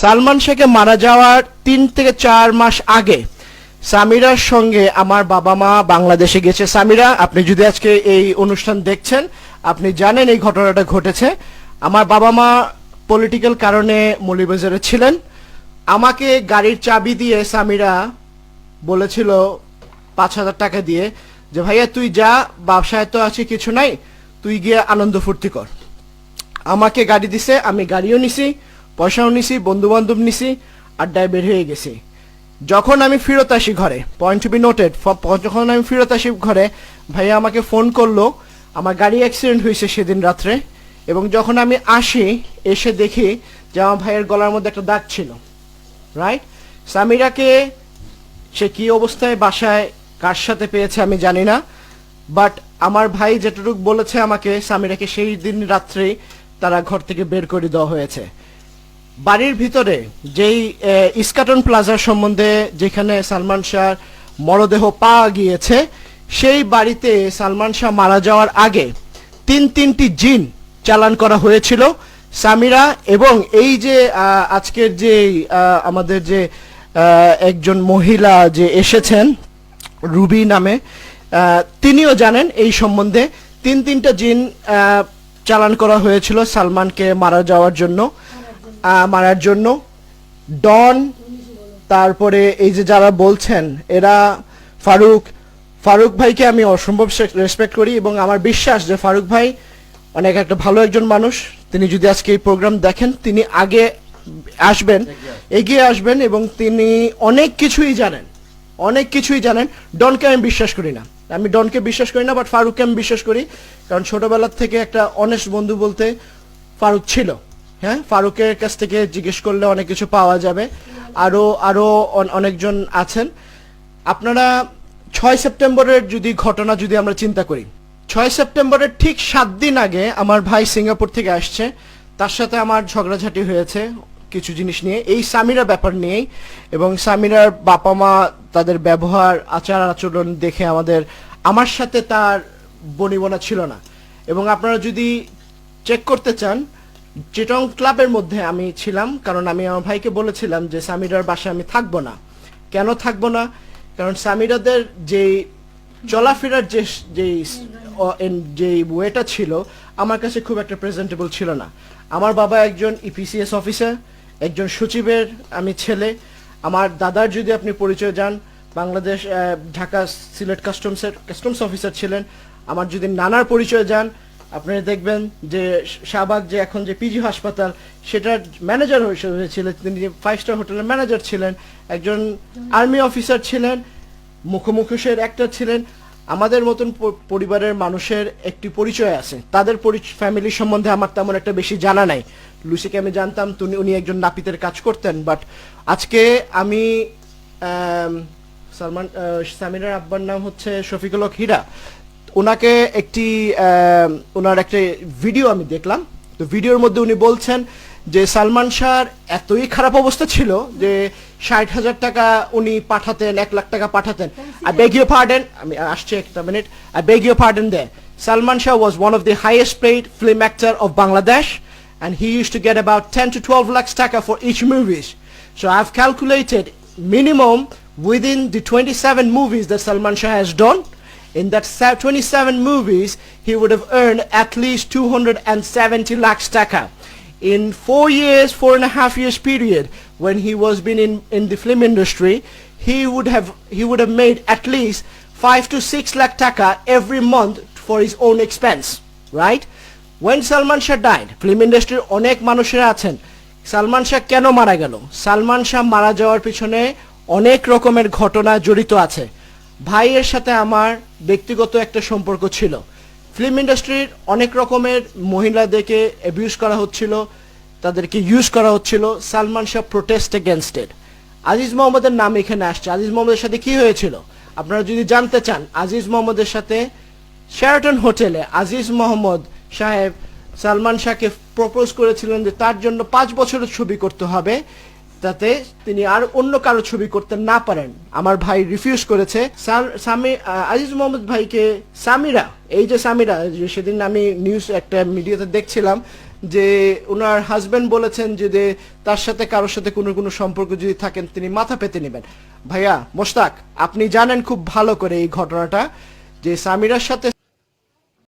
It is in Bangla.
সালমান শেখে মারা যাওয়ার তিন থেকে চার মাস আগে সামিরার সঙ্গে আমার বাবা মা বাংলাদেশে গেছে। সামিরা, আপনি যদি আজকে এই অনুষ্ঠান দেখছেন, আপনি জানেন এই ঘটনাটা ঘটেছে। আমার বাবা মা পলিটিক্যাল কারণে মৌলিবাজারে ছিলেন। আমাকে গাড়ির চাবি দিয়ে সামিরা বলেছিল পাঁচ হাজার টাকা দিয়ে যে, ভাইয়া, তুই যা ব্যবসায় তো আছে, কিছু নাই, তুই গিয়ে আনন্দ ফুর্তি কর। আমাকে গাড়ি দিছে, আমি গাড়িও নিছি। পয়সাও নিছি বন্ধু বান্ধব নিছি, আড্ডায় বের হয়ে গেছি। যখন আমি ফেরত আসি ঘরে পয়েন্ট টু বি নোটেড যখন আমি ফেরত আসি ঘরে, ভাইয়া আমাকে ফোন করল, আমার গাড়ি অ্যাক্সিডেন্ট হয়েছে সেদিন রাত্রে, এবং যখন আমি আসি, এসে দেখি যে আমার ভাইয়ের গলার মধ্যে একটা দাগ ছিল রাইট সামিরাকে সে কি অবস্থায়, বাসায়, কার সাথে পেয়েছে আমি জানি না বাট আমার ভাই যেটুকু বলেছে আমাকে, সামিরাকে সেই দিন রাত্রেই তারা ঘর থেকে বের করে দেওয়া হয়েছে। বাড়ির ভিতরে যেই ইস্কাটন প্লাজার সম্বন্ধে যেখানে সালমান শাহর মরদেহ পাওয়া গিয়েছে, সেই বাড়িতে সালমান শাহ মারা যাওয়ার আগে তিন তিনটি জিন চালান করা হয়েছিল। সামিরা এবং এই যে আজকের যে আমাদের যে একজন মহিলা যে এসেছেন, রুবি নামে তিনিও জানেন এই সম্বন্ধে তিন তিনটা জিন চালান করা হয়েছিল সালমানকে মারা যাওয়ার জন্য। মারার জন্য। ডন, তারপরে এই যে যারা বলছেন, এরা ফারুক ফারুক ভাইকে আমি অসম্ভব রেসপেক্ট করি এবং আমার বিশ্বাস যে ফারুক ভাই অনেক একটা ভালো একজন মানুষ। তিনি যদি আজকে এই প্রোগ্রাম দেখেন, তিনি আগে আসবেন, এগিয়ে আসবেন এবং তিনি অনেক কিছুই জানেন। অনেক কিছুই জানেন। ডনকে আমি বিশ্বাস করি না। আমি ডনকে বিশ্বাস করি না বাট ফারুককে আমি বিশ্বাস করি। কারণ ছোটবেলার থেকে একটা অনেস্ট বন্ধু বলতে ফারুক ছিল। হ্যাঁ ফারুকের কাছ থেকে জিজ্ঞেস করলে অনেক কিছু পাওয়া যাবে। আরও আরও অন- অনেকজন আছেন। আপনারা ছয় সেপ্টেম্বরের যদি ঘটনা যদি আমরা চিন্তা করি, ছয় সেপ্টেম্বরের ঠিক সাত দিন আগে আমার ভাই সিঙ্গাপুর থেকে আসছে। তার সাথে আমার ঝগড়াঝাটি হয়েছে কিছু জিনিস নিয়ে। এই সামিরা ব্যাপার নিয়েই এবং সামিরার বাবা মা তাদের ব্যবহার, আচার আচরণ দেখে আমাদের, আমার সাথে তার বনিবনা ছিল না। এবং আপনারা যদি চেক করতে চান চিটং ক্লাবের মধ্যে আমি ছিলাম, কারণ আমি আমার ভাইকে বলেছিলাম যে সামিরার বাসায় আমি থাকব না। কেন থাকব না? কারণ সামিরাদের যে চলাফেরার যে যে যে ওয়েটা ছিল, আমার কাছে খুব একটা প্রেজেন্টেবল ছিল না। আমার বাবা একজন E ইপিসিএস অফিসার একজন সচিবের আমি ছেলে। আমার দাদার যদি আপনি পরিচয় যান, বাংলাদেশ ঢাকা সিলেট কাস্টমসের কাস্টমস অফিসার ছিলেন। আমার যদি নানার পরিচয় যান আপনারা দেখবেন যে শাহবাগ যে এখন যে পিজি হাসপাতাল, সেটার ম্যানেজার হয়েছিলেন তিনি ফাইভ স্টার হোটেলের ম্যানেজার ছিলেন, একজন আর্মি অফিসার ছিলেন, মুখোমুখোশের একটা ছিলেন। আমাদের মতন পরিবারের মানুষের একটি পরিচয় আছে। তাদের ফ্যামিলি সম্বন্ধে আমার তেমন একটা বেশি জানা নাই। লুসিকে আমি জানতাম তুমি উনি একজন নাপিতের কাজ করতেন। বাট আজকে আমি সালমান সামিরার আব্বার নাম হচ্ছে শফিকুল হক হীরা। ওনাকে একটি ওনার একটা ভিডিও আমি দেখলাম তো ভিডিওর মধ্যে উনি বলছেন যে সালমান শাহর এতই খারাপ অবস্থা ছিল যে ষাট হাজার টাকা উনি পাঠাতেন এক লাখ টাকা পাঠাতেন আর বেগ ইউ পার্ডেন আমি আসছি একটা minute I beg you pardon they Salman Shah was one of the highest paid film actor of Bangladesh and he used to get about 10 to 12 lakhs taka for each movies. So I've calculated minimum within the 27 movies that Salman Shah has done. In that se- 27 movies, he would have earned at least 270 lakhs taka. In four years, four and a half years period, when he was been in, in the film industry, he would have he would have made at least five to six lakh taka every month for his own expense, right? When Salman Shah died, film ইন্ডাস্ট্রির অনেক মানুষেরা আছেন সালমান শাহ কেন মারা গেল সালমান শাহ মারা যাওয়ার পিছনে অনেক রকমের ঘটনা জড়িত আছে ভাইয়ের সাথে আমার ব্যক্তিগত একটা সম্পর্ক ছিল। ফিল্ম ইন্ডাস্ট্রির অনেক রকমের মহিলাদেরকে অ্যাবিউজ করা হচ্ছিল, তাদেরকে ইউজ করা হচ্ছিল। Salman Shah protest against it Aziz মোহাম্মদের নাম এখানে আসছে। আজিজ মোহাম্মদের সাথে কি হয়েছিল? আপনারা যদি জানতে চান, আজিজ মোহাম্মদের সাথে শেরাটন হোটেলে আজিজ মোহাম্মদ সাহেব সালমান শাহকে প্রপোজ করেছিলেন যে তার জন্য পাঁচ বছরের ছবি করতে হবে। যাতে তিনি আর অন্য কারও ছবি করতে না পারেন। আমার ভাই রিফিউজ করেছে। আজিজ মোহাম্মদ ভাইকে সামিরা এই যে সামিরা সেদিন আমি নিউজ একটা মিডিয়াতে দেখছিলাম যে ওনার হাজবেন্ড বলেছেন যে তার সাথে কারোর সাথে কোনো কোনো সম্পর্ক যদি থাকেন তিনি মাথা পেতে নেবেন। ভাইয়া, মোশতাক, আপনি জানেন খুব ভালো করে এই ঘটনাটা যে সামিরার সাথে